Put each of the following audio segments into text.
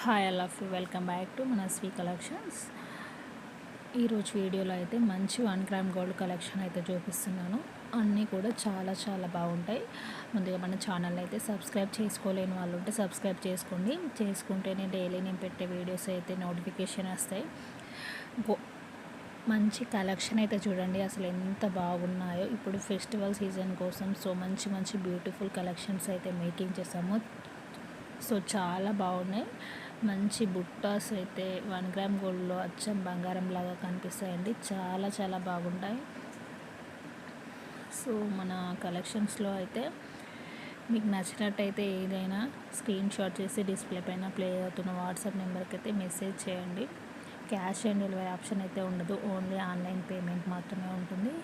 Hi I love you welcome back to మన స్వీ collections ఈరోజు వీడియోలో అయితే మంచి వన్ గ్రామ్ గోల్డ్ కలెక్షన్ అయితే చూపిస్తున్నాను. అన్నీ కూడా చాలా చాలా బాగుంటాయి. ముందుగా మన ఛానల్ అయితే సబ్స్క్రైబ్ చేసుకోలేని వాళ్ళు ఉంటే సబ్స్క్రైబ్ చేసుకోండి. చేసుకుంటేనే డైలీ నేను పెట్టే వీడియోస్ అయితే నోటిఫికేషన్ వస్తాయి. గో మంచి కలెక్షన్ అయితే చూడండి. అసలు ఎంత బాగున్నాయో. ఇప్పుడు ఫెస్టివల్ సీజన్ కోసం సో మంచి మంచి బ్యూటిఫుల్ కలెక్షన్స్ అయితే మేకింగ్ చేసాము సో చాలా బాగున్నాయి. మంచి బుట్టాస్ అయితే వన్ గ్రామ్ గోల్డ్లో అచ్చం బంగారం లాగా కనిపిస్తాయండి. చాలా చాలా బాగుంటాయి. సో మన కలెక్షన్స్లో అయితే మీకు నచ్చినట్టయితే ఏదైనా స్క్రీన్ షాట్ చేసి డిస్ప్లే పైన ప్లే అవుతున్న వాట్సాప్ నెంబర్కి అయితే మెసేజ్ చేయండి. క్యాష్ ఆన్ డెలివరీ ఆప్షన్ అయితే ఉండదు. ఓన్లీ ఆన్లైన్ పేమెంట్ మాత్రమే ఉంటుంది.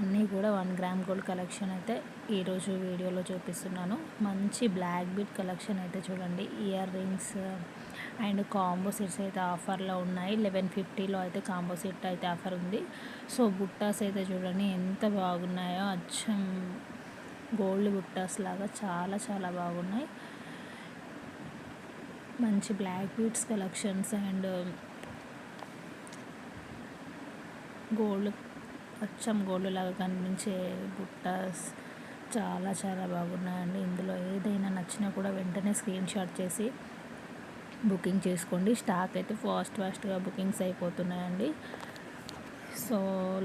అన్నీ కూడా వన్ గ్రామ్ గోల్డ్ కలెక్షన్ అయితే ఈరోజు వీడియోలో చూపిస్తున్నాను. మంచి బ్లాక్ బీట్ కలెక్షన్ అయితే చూడండి. Ear rings and combo sets అయితే ఆఫర్లో ఉన్నాయి. లెవెన్ ఫిఫ్టీలో అయితే కాంబో సెట్ అయితే ఆఫర్ ఉంది. సో బుట్టాస్ అయితే చూడండి ఎంత బాగున్నాయో. అచ్చం గోల్డ్ బుట్టాస్ లాగా చాలా చాలా బాగున్నాయి. మంచి black beads collections and gold అచ్చం గోల్డ్ లాగా కనిపించే బుట్టాస్ చాలా చాలా బాగున్నాయండి. ఇందులో ఏదైనా నచ్చినా కూడా వెంటనే స్క్రీన్ షాట్ చేసి బుకింగ్ చేసుకోండి. స్టాక్ అయితే ఫాస్ట్ ఫాస్ట్గా బుకింగ్స్ అయిపోతున్నాయండి. సో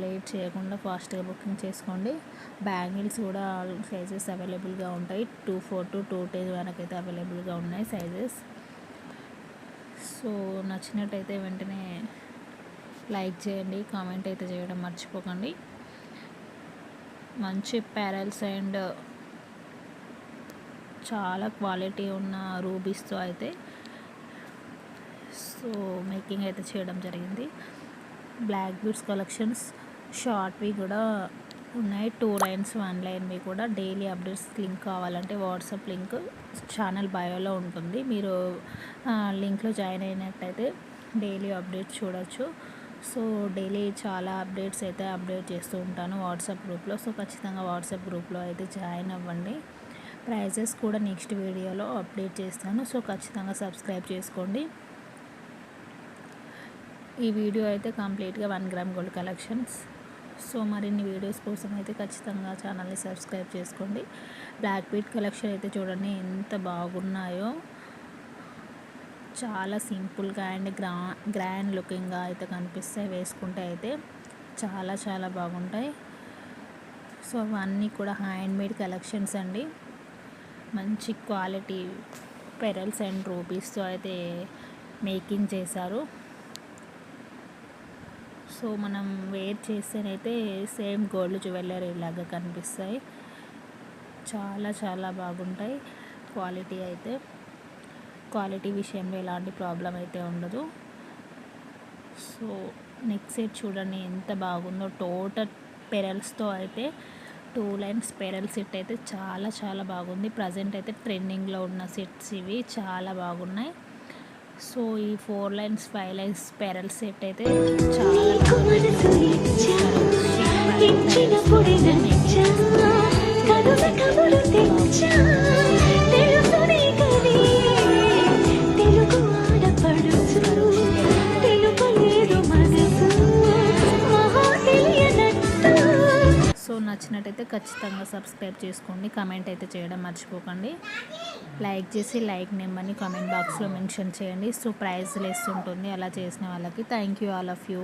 లేట్ చేయకుండా ఫాస్ట్గా బుకింగ్ చేసుకోండి. బ్యాంగిల్స్ కూడా సైజెస్ అవైలబుల్గా ఉంటాయి. టూ ఫోర్ టు టూ టేజ్ వరకు అయితే అవైలబుల్గా ఉన్నాయి సైజెస్. సో నచ్చినట్టయితే వెంటనే చేయండి కామెంట్ అయితే చేయడం మర్చిపోకండి. మంచి ప్యారల్స్ అండ్ చాలా క్వాలిటీ ఉన్న రూబీస్తో అయితే సో మేకింగ్ అయితే చేయడం జరిగింది. బ్లాక్ బీడ్స్ కలెక్షన్స్ షార్ట్వి కూడా ఉన్నాయి. టూ లైన్స్ వన్ లైన్వి కూడా డైలీ అప్డేట్స్ లింక్ కావాలంటే వాట్సాప్ లింక్ ఛానల్ బయోలో ఉంటుంది. మీరు లింక్లో జాయిన్ అయినట్టయితే డైలీ అప్డేట్స్ చూడొచ్చు. సో డైలీ చాలా అప్డేట్స్ అయితే అప్డేట్ చేస్తూ ఉంటాను వాట్సాప్ గ్రూప్లో. సో ఖచ్చితంగా వాట్సాప్ గ్రూప్లో అయితే జాయిన్ అవ్వండి. ప్రైజెస్ కూడా నెక్స్ట్ వీడియోలో అప్డేట్ చేస్తాను. సో ఖచ్చితంగా సబ్స్క్రైబ్ చేసుకోండి. ఈ వీడియో అయితే కంప్లీట్గా one gram gold collections. So మరిన్ని వీడియోస్ కోసం అయితే ఖచ్చితంగా ఛానల్ని సబ్స్క్రైబ్ చేసుకోండి. బ్లాక్ బీట్ కలెక్షన్ అయితే చూడండి ఎంత బాగున్నాయో. చాలా సింపుల్గా అండ్ గ్రా గ్రాండ్ లుకింగ్గా అయితే కనిపిస్తాయి. వేసుకుంటే అయితే చాలా చాలా బాగుంటాయి. సో అవన్నీ కూడా హ్యాండ్ మేడ్ కలెక్షన్స్ అండి. మంచి క్వాలిటీ పెరల్స్ అండ్ రూపీస్తో అయితే మేకింగ్ చేశారు. సో మనం వేర్ చేస్తేనైతే సేమ్ గోల్డ్ జ్యువెలరీ లాగా కనిపిస్తాయి. చాలా చాలా బాగుంటాయి క్వాలిటీ అయితే. క్వాలిటీ విషయంలో ఎలాంటి ప్రాబ్లం అయితే ఉండదు. సో నెక్స్ట్ సెట్ చూడండి ఎంత బాగుందో. టోటల్ పెరల్స్తో అయితే టూ లైన్స్ పెరల్ సెట్ అయితే చాలా చాలా బాగుంది. ప్రజెంట్ అయితే ట్రెండింగ్లో ఉన్న సెట్స్ ఇవి చాలా బాగున్నాయి. సో ఈ four lines five lines pearl set అయితే చాలా నచ్చినట్టయితే ఖచ్చితంగా సబ్స్క్రైబ్ చేసుకోండి. కమెంట్ అయితే చేయడం మర్చిపోకండి. లైక్ చేసి లైక్ నెంబర్ని కామెంట్ బాక్స్లో మెన్షన్ చేయండి. సో ప్రైజ్ లెస్ ఉంటుంది. అలా చేసిన వాళ్ళకి thank you all of you.